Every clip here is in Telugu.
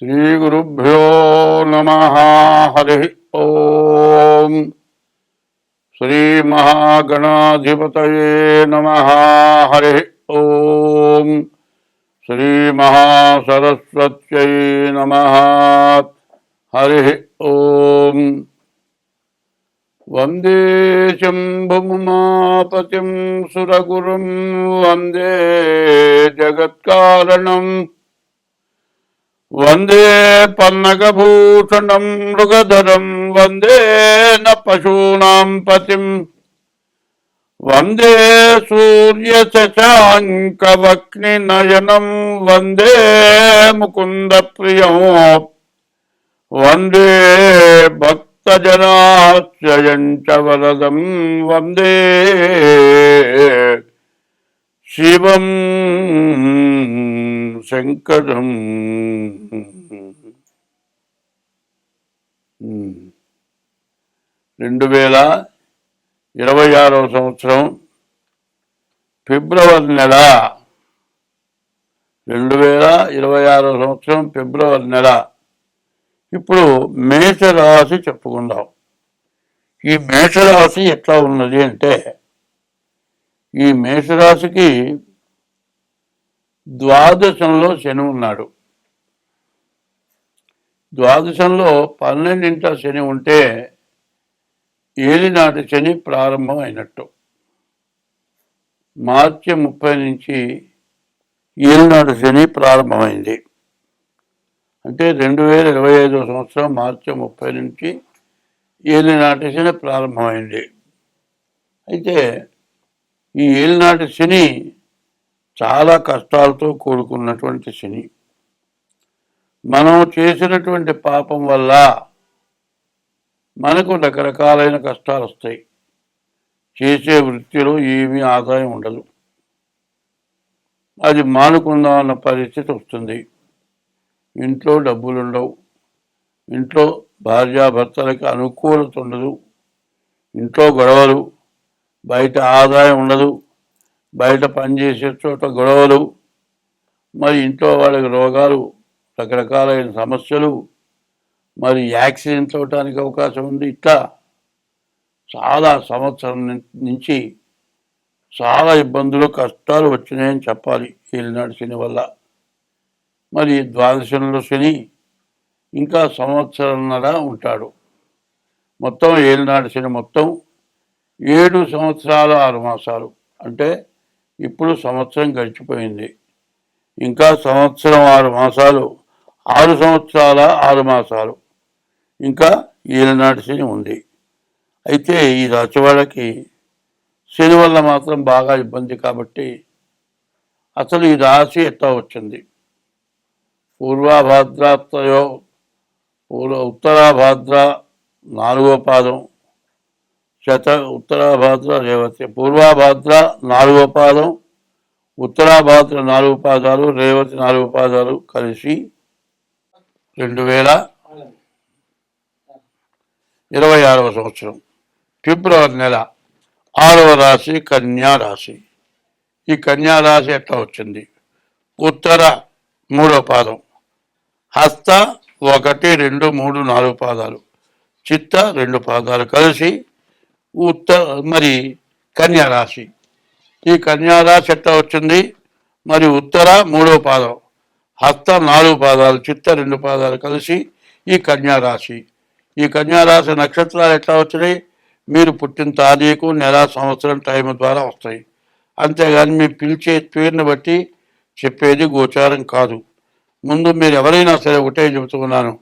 श्रीगुरुभ्यो नमः, हरिः ॐ श्रीमहागणाधिपतये नमः, हरिः ॐ श्रीमहासरस्वत्यै नमः, हरिः ॐ वंदे शम्भुमापतिं सुरगुरुं, वंदे जगत्कारणम्। వందే పన్నగభూషణం మృగధరం వందే న పశూనాం పతిం వందే సూర్యశశాంకవక్నినయనం వందే ముకుంద ముకుందప్రియం వందే భక్తజనాశ్రయం వరదం వందే శివం శంకరం. రెండు వేల ఇరవై ఆరవ సంవత్సరం ఫిబ్రవరి నెల. రెండు వేల ఇరవై ఆరో సంవత్సరం ఫిబ్రవరి నెల. ఇప్పుడు మేషరాశి చెప్పుకుందాం. ఈ మేషరాశి ఎట్లా ఉన్నది అంటే ఈ మేషరాశికి ద్వాదశంలో శని ఉన్నాడు. ద్వాదశంలో పన్నెండింట శని ఉంటే ఏలినాటి శని ప్రారంభం అయినట్టు. మార్చి ముప్పై నుంచి ఏలినాటి శని ప్రారంభమైంది. అంటే రెండు వేల ఇరవై ఐదో సంవత్సరం మార్చి ముప్పై నుంచి ఏలినాటి శని ప్రారంభమైంది. అయితే ఈ ఏలినాటి శని చాలా కష్టాలతో కూడుకున్నటువంటి శని. మనం చేసినటువంటి పాపం వల్ల మనకు రకరకాలైన కష్టాలు వస్తాయి. చేసే వృత్తిలో ఏమీ ఆదాయం ఉండదు. అది మానుకుందాం అన్న పరిస్థితి వస్తుంది. ఇంట్లో డబ్బులు ఉండవు ఇంట్లో భార్యాభర్తలకి అనుకూలత ఉండదు. ఇంట్లో గొడవలు బయట ఆదాయం ఉండదు. బయట పనిచేసే చోట గొడవలు మరి ఇంట్లో వాళ్ళకి రోగాలు రకరకాలైన సమస్యలు మరి యాక్సిడెంట్ అవడానికి అవకాశం ఉంది. ఇట్లా చాలా సంవత్సరం నుంచి చాలా ఇబ్బందులు కష్టాలు వచ్చినాయని చెప్పాలి ఏలినాడు శని వల్ల. మరి ద్వాదశంలో శని ఇంకా సంవత్సరంన్నర ఉంటాడు. మొత్తం ఏలినాడు శని మొత్తం ఏడు సంవత్సరాలు ఆరు మాసాలు. అంటే ఇప్పుడు సంవత్సరం గడిచిపోయింది. ఇంకా సంవత్సరం ఆరు మాసాలు ఆరు సంవత్సరాల ఆరు మాసాలు. ఇంకా ఈలనాటి శని ఉంది. అయితే ఈ రాచవాడకి శని వల్ల మాత్రం బాగా ఇబ్బంది కాబట్టి అసలు ఈ రాశి ఎట్లా వచ్చింది? పూర్వాభాద్రతయో పూర్వ ఉత్తరాభాద్ర నాలుగో పాదం శత ఉత్తరాభాద్ర రేవతి. పూర్వాభాద్ర నాలుగో పాదం. ఉత్తరాభాద్ర నాలుగు పాదాలు. రేవతి నాలుగు పాదాలు కలిసి రెండు వేల ఇరవై ఆరవ సంవత్సరం. ఫిబ్రవరి నెల ఆరవ రాశి కన్యా రాశి. ఈ కన్యా రాశి ఎట్లా వచ్చింది? ఉత్తర మూడో పాదం. హస్త ఒకటి రెండు మూడు నాలుగు పాదాలు. చిత్త రెండు పాదాలు కలిసి ఉత్త మరి కన్యారాశి ఈ కన్యారాశి ఎట్లా వచ్చింది? మరి ఉత్తర మూడో పాదం హస్త నాలుగు పాదాలు చిత్త రెండు పాదాలు కలిసి ఈ కన్యారాశి ఈ కన్యారాశి నక్షత్రాలు ఎట్లా వచ్చినాయి? మీరు పుట్టిన తారీఖు నెల సంవత్సరం టైం ద్వారా వస్తాయి. అంతేగాని మీరు పిలిచే పేరుని బట్టి చెప్పేది గోచారం కాదు. ముందు మీరు ఎవరైనా సరే ఒకటే చెబుతున్నాను.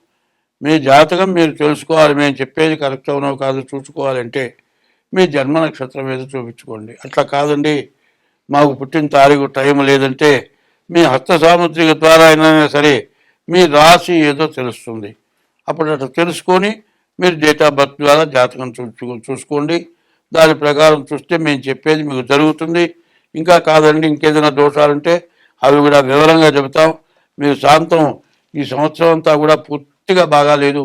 మీ జాతకం మీరు తెలుసుకోవాలి మేము చెప్పేది కరెక్ట్ అవునో కాదు చూసుకోవాలంటే మీ జన్మ నక్షత్రం ఏదో చూపించుకోండి. అట్లా కాదండి. మాకు పుట్టిన తారీఖు టైం లేదంటే మీ హస్త సాముద్రిక ద్వారా అయినా సరే మీ రాశి ఏదో తెలుస్తుంది. అప్పుడు అట్లా తెలుసుకొని మీరు డేట్ ఆఫ్ బర్త్ ద్వారా జాతకం చూ చూసుకోండి. దాని ప్రకారం చూస్తే మేము చెప్పేది మీకు జరుగుతుంది. ఇంకా కాదండి ఇంకేదైనా దోషాలుంటే అవి కూడా వివరంగా చెబుతాం. మీరు శాంతం ఈ సంవత్సరం అంతా కూడా పూర్తిగా బాగాలేదు.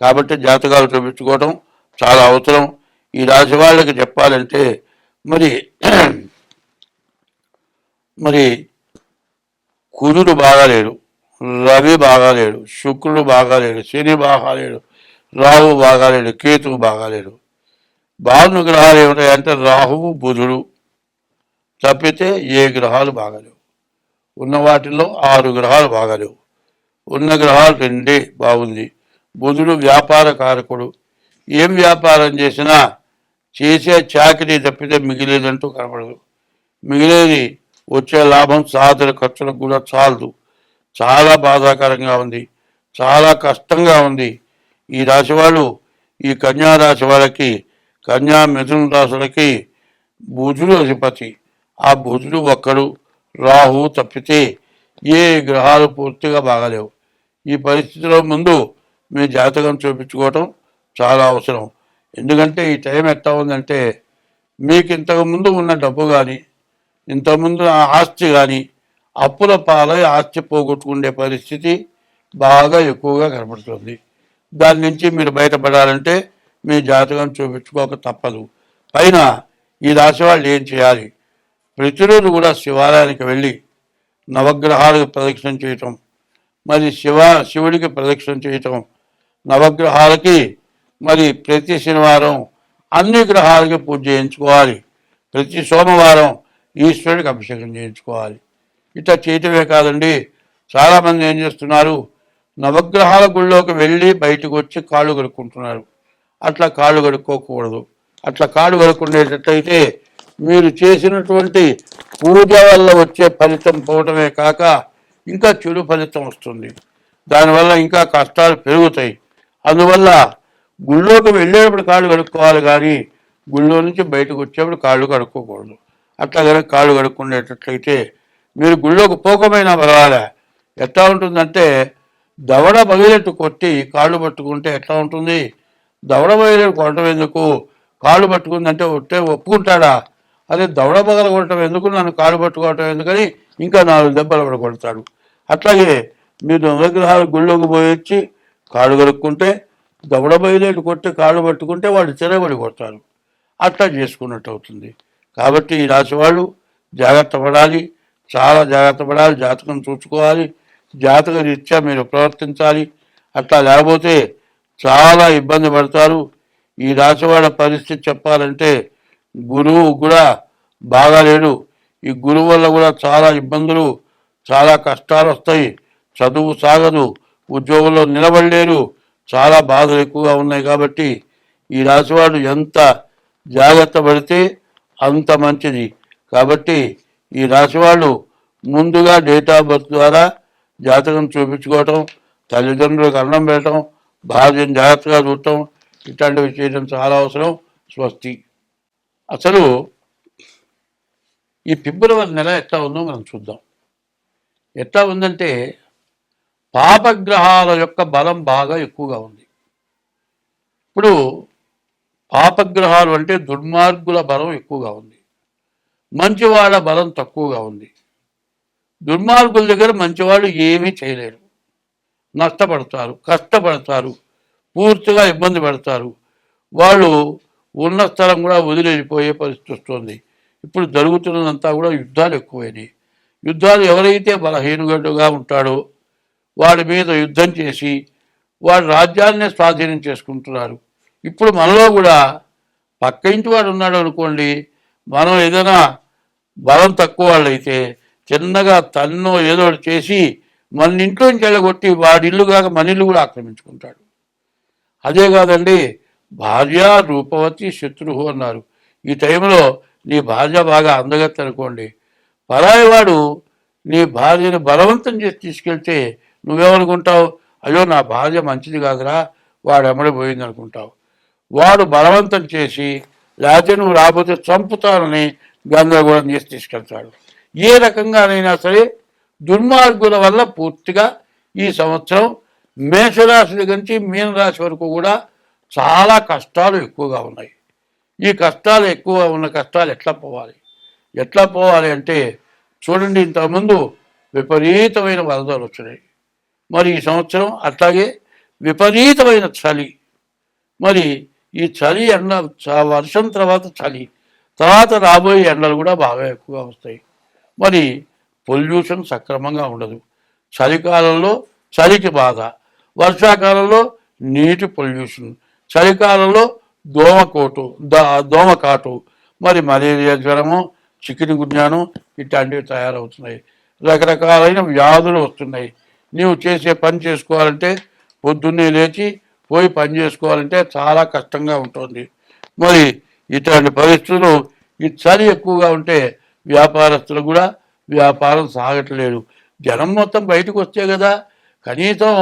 కాబట్టి జాతకాలు చూపించుకోవడం చాలా అవసరం. ఈ రాశి వాళ్ళకి చెప్పాలంటే మరి మరి కుజుడు బాగాలేడు రవి బాగాలేడు శుక్రుడు బాగాలేడు శని బాగాలేడు రాహు బాగాలేడు కేతువు బాగాలేడు బాగున్న గ్రహాలు ఏమిటాయంటే రాహువు బుధుడు తప్పితే ఏ గ్రహాలు బాగాలేవు ఉన్న వాటిల్లో ఆరు గ్రహాలు బాగాలేవు ఉన్న గ్రహాలు రెండే బాగుంది. బుధుడు వ్యాపార కారకుడు. ఏం వ్యాపారం చేసినా చేసే చాకరీ తప్పితే మిగిలేదంటూ కనపడదు మిగిలేది వచ్చే లాభం సాధన ఖర్చులకు కూడా చాలదు. చాలా బాధాకరంగా ఉంది. చాలా కష్టంగా ఉంది. ఈ రాశి వాళ్ళు ఈ కన్యా రాశి వాళ్ళకి కన్యా మిథున రాశులకి బుధుడు అధిపతి. ఆ బుధుడు ఒక్కడు రాహు తప్పితే ఏ గ్రహాలు పూర్తిగా బాగాలేవు. ఈ పరిస్థితిలో ముందు మీ జాతకం చూపించుకోవటం చాలా అవసరం. ఎందుకంటే ఈ టైం ఎట్లా ఉందంటే మీకు ఇంతకు ముందు ఉన్న డబ్బు కానీ ఇంతకుముందు ఆస్తి కానీ అప్పుల పాలై ఆస్తి పోగొట్టుకునే పరిస్థితి బాగా ఎక్కువగా కనపడుతుంది. దాని నుంచి మీరు బయటపడాలంటే మీ జాతకం చూపించుకోక తప్పదు. పైన ఈ రాశి వాళ్ళు ఏం చేయాలి? ప్రతిరోజు కూడా శివాలయానికి వెళ్ళి నవగ్రహాలకు ప్రదక్షిణ చేయటం మరి శివ శివుడికి ప్రదక్షిణ చేయటం నవగ్రహాలకి మరి ప్రతి శనివారం అన్ని గ్రహాలకి పూజ చేయించుకోవాలి. ప్రతి సోమవారం ఈశ్వరుడికి అభిషేకం చేయించుకోవాలి. ఇట్లా చేయటమే కాదండి చాలామంది ఏం చేస్తున్నారు నవగ్రహాల గుళ్ళోకి వెళ్ళి బయటకు వచ్చి కాళ్ళు కడుక్కుంటున్నారు. అట్లా కాళ్ళు కడుక్కోకూడదు. అట్లా కాళ్ళు కడుక్కునేటట్లయితే మీరు చేసినటువంటి పూజ వల్ల వచ్చే ఫలితం పోవటమే కాక ఇంకా చెడు ఫలితం వస్తుంది. దానివల్ల ఇంకా కష్టాలు పెరుగుతాయి. అందువల్ల గుళ్ళోకి వెళ్ళేటప్పుడు కాళ్ళు కడుక్కోవాలి కానీ గుళ్ళో నుంచి బయటకు వచ్చేప్పుడు కాళ్ళు కడుక్కోకూడదు. అట్లా కనుక కాళ్ళు కడుక్కునేటట్లయితే మీరు గుళ్ళోకి పోకమైనా పర్వాలే. ఎట్లా ఉంటుందంటే దవడ బగిలెట్టు కొట్టి కాళ్ళు పట్టుకుంటే ఎట్లా ఉంటుంది? దవడ బగిలెట్టు కొట్టడం ఎందుకు? కాళ్ళు పట్టుకుందంటే ఒట్టే ఒప్పుకుంటాడా? అదే దవడ బగల కొట్టడం ఎందుకు? నన్ను కాళ్ళు పట్టుకోవటం ఎందుకని ఇంకా నాలుగు దెబ్బలు కూడా కొడతాడు అట్లాగే మీరు నవగ్రహాలు గుళ్ళోకి పోయి వచ్చి కాళ్ళు కడుక్కుంటే దవడ బయలేటు కొట్టి కాళ్ళు పట్టుకుంటే వాళ్ళు తిరగబడి కొడతారు అట్లా చేసుకున్నట్టు అవుతుంది. కాబట్టి ఈ రాశి వాళ్ళు జాగ్రత్త పడాలి చాలా జాగ్రత్త పడాలి జాతకం చూసుకోవాలి జాతక రీత్యా మీరు ప్రవర్తించాలి. అట్లా లేకపోతే చాలా ఇబ్బంది పడతారు. ఈ రాశివాడ పరిస్థితి చెప్పాలంటే గురువు కూడా బాగాలేడు. ఈ గురువు వల్ల కూడా చాలా ఇబ్బందులు చాలా కష్టాలు వస్తాయి. చదువు సాగదు ఉద్యోగంలో నిలబడలేరు. చాలా బాధలు ఎక్కువగా ఉన్నాయి కాబట్టి ఈ రాశివాడు ఎంత జాగ్రత్త పడితే అంత మంచిది. కాబట్టి ఈ రాశివాళ్ళు ముందుగా డేట్ ఆఫ్ బర్త్ ద్వారా జాతకం చూపించుకోవటం తల్లిదండ్రులకు అన్నం పెట్టడం భార్యను జాగ్రత్తగా చూడటం ఇట్లాంటివి చేయడం చాలా అవసరం. స్వస్తి. అసలు ఈ ఫిబ్రవరి నెల ఎట్లా ఉందో మనం చూద్దాం. ఎట్లా ఉందంటే పాపగ్రహాల యొక్క బలం బాగా ఎక్కువగా ఉంది. ఇప్పుడు పాపగ్రహాలు అంటే దుర్మార్గుల బలం ఎక్కువగా ఉంది. మంచివాళ్ళ బలం తక్కువగా ఉంది. దుర్మార్గుల దగ్గర మంచివాళ్ళు ఏమీ చేయలేరు. నష్టపడతారు కష్టపడతారు పూర్తిగా ఇబ్బంది పడతారు. వాళ్ళు ఉన్న స్థలం కూడా వదిలేసిపోయే పరిస్థితి వస్తుంది. ఇప్పుడు జరుగుతున్నదంతా కూడా యుద్ధాలు ఎక్కువైనాయి. యుద్ధాలు ఎవరైతే బలహీనుగడ్డుగా ఉంటాడో వాడి మీద యుద్ధం చేసి వాడి రాజ్యాన్నే స్వాధీనం చేసుకుంటున్నారు. ఇప్పుడు మనలో కూడా పక్క ఇంటి వాడు ఉన్నాడు అనుకోండి మనం ఏదైనా బలం తక్కువ వాళ్ళైతే చిన్నగా తన్నో ఏదో ఒకటి చేసి మన ఇంట్లోంచి వెళ్ళగొట్టి వాడి ఇల్లు కాక మన ఇల్లు కూడా ఆక్రమించుకుంటాడు. అదే కాదండి భార్య రూపవతి శత్రువు అన్నారు. ఈ టైంలో నీ భార్య బాగా అందగత్తనుకోండి పరాయివాడు నీ భార్యను బలవంతం చేసి తీసుకెళ్తే నువ్వేమనుకుంటావు? అయ్యో నా భార్య మంచిది కాదురా వాడు ఎమ్మడిపోయింది అనుకుంటావు వాడు బలవంతం చేసి లేకపోతే నువ్వు రాకపోతే చంపుతానని గందరగోళం చేసి తీసుకెళ్తాడు. ఏ రకంగానైనా సరే దుర్మార్గుల వల్ల పూర్తిగా ఈ సంవత్సరం మేషరాశి దగ్గర నుంచి మీనరాశి వరకు కూడా చాలా కష్టాలు ఎక్కువగా ఉన్నాయి. ఈ కష్టాలు ఎక్కువ ఉన్న కష్టాలు ఎట్లా పోవాలి? ఎట్లా పోవాలి అంటే చూడండి ఇంతకుముందు విపరీతమైన వరదలు వచ్చినాయి. మరి ఈ సంవత్సరం అట్లాగే విపరీతమైన చలి. మరి ఈ చలి ఎండ చ- వర్షం తర్వాత చలి తర్వాత రాబోయే ఎండలు కూడా బాగా ఎక్కువగా వస్తాయి. మరి పొల్యూషన్ సక్రమంగా ఉండదు. చలికాలంలో చలికి బాధ. వర్షాకాలంలో నీటి పొల్యూషన్. చలికాలంలో దోమకోటు దోమకాటు. మరి మలేరియా జ్వరము చికెన్ గుంజానం ఇట్లాంటివి తయారవుతున్నాయి. రకరకాలైన వ్యాధులు వస్తున్నాయి. నీవు చేసే పని చేసుకోవాలంటే పొద్దున్నే లేచి పోయి పని చేసుకోవాలంటే చాలా కష్టంగా ఉంటుంది. మరి ఇటువంటి పరిస్థితులు ఈ చలి ఎక్కువగా ఉంటే వ్యాపారస్తులు కూడా వ్యాపారం సాగట్లేదు జనం మొత్తం బయటకు వస్తే కదా కనీసం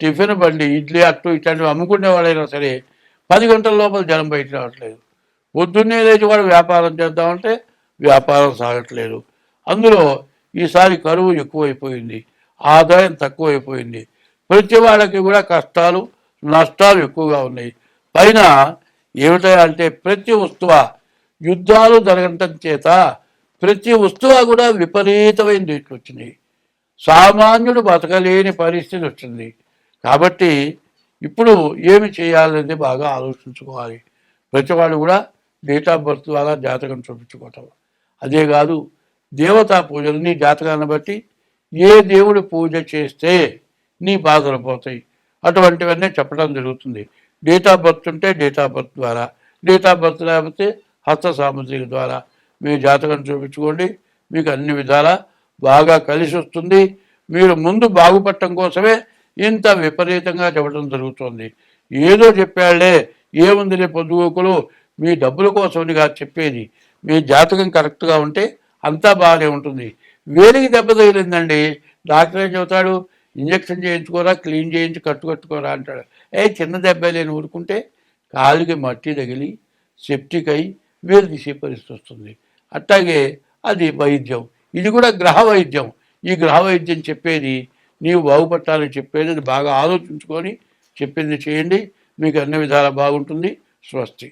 టిఫిన్ బండి ఇడ్లీ అట్టు ఇట్లాంటివి అమ్ముకునే వాళ్ళైనా సరే పది గంటల లోపల జనం బయట రావట్లేదు. పొద్దున్నే లేచి వాడు వ్యాపారం చేద్దామంటే వ్యాపారం సాగట్లేదు. అందులో ఈసారి కరువు ఎక్కువైపోయింది. ఆదాయం తక్కువైపోయింది. ప్రతి వాళ్ళకి కూడా కష్టాలు నష్టాలు ఎక్కువగా ఉన్నాయి. పైన ఏమిటా అంటే ప్రతి వస్తువ యుద్ధాలు జరగటం చేత ప్రతి వస్తువు కూడా విపరీతమైన రేట్లు వచ్చినాయి సామాన్యుడు బతకలేని పరిస్థితి వచ్చింది. కాబట్టి ఇప్పుడు ఏమి చేయాలనేది బాగా ఆలోచించుకోవాలి. ప్రతి వాళ్ళు కూడా డేట్ ఆఫ్ బర్త్ ద్వారా జాతకం చూపించుకోవటం. అదే కాదు దేవతా పూజలని జాతకాన్ని బట్టి ఏ దేవుడు పూజ చేస్తే నీ బాధలు పోతాయి. అటువంటివన్నీ చెప్పడం జరుగుతుంది. Date of birth date of of birth ద్వారా డేట్ ఆఫ్ బర్త్ లేకపోతే హస్త సాముద్రిక ద్వారా. మీ జాతకం చూపించుకోండి. మీకు అన్ని విధాలా బాగా కలిసి వస్తుంది. మీరు ముందు బాగుపడటం కోసమే ఇంత విపరీతంగా చెప్పడం జరుగుతుంది. ఏదో చెప్పాళ్ళే ఏముందిలే పొద్దుగోకులు మీ డబ్బుల కోసమని కాదు చెప్పేది. మీ జాతకం కరెక్ట్గా ఉంటే అంతా బాగానే ఉంటుంది. వేలికి దెబ్బ తగిలిందండి. డాక్టర్ ఏం చెబుతాడు? ఇంజక్షన్ చేయించుకోరా క్లీన్ చేయించి కట్టు కట్టుకోరా అంటాడు. ఏ చిన్న దెబ్బ లేని ఊరుకుంటే కాలుకి మట్టి తగిలి సెప్టిక్ అయి వేలు తీసే పరిస్థితి వస్తుంది. అట్లాగే అది వైద్యం. ఇది కూడా గ్రహ వైద్యం. ఈ గ్రహ వైద్యం చెప్పేది నీవు బాగుపట్టాలని చెప్పేది అది బాగా ఆలోచించుకొని చెప్పింది చేయండి. మీకు అన్ని విధాలా బాగుంటుంది. స్వస్తి.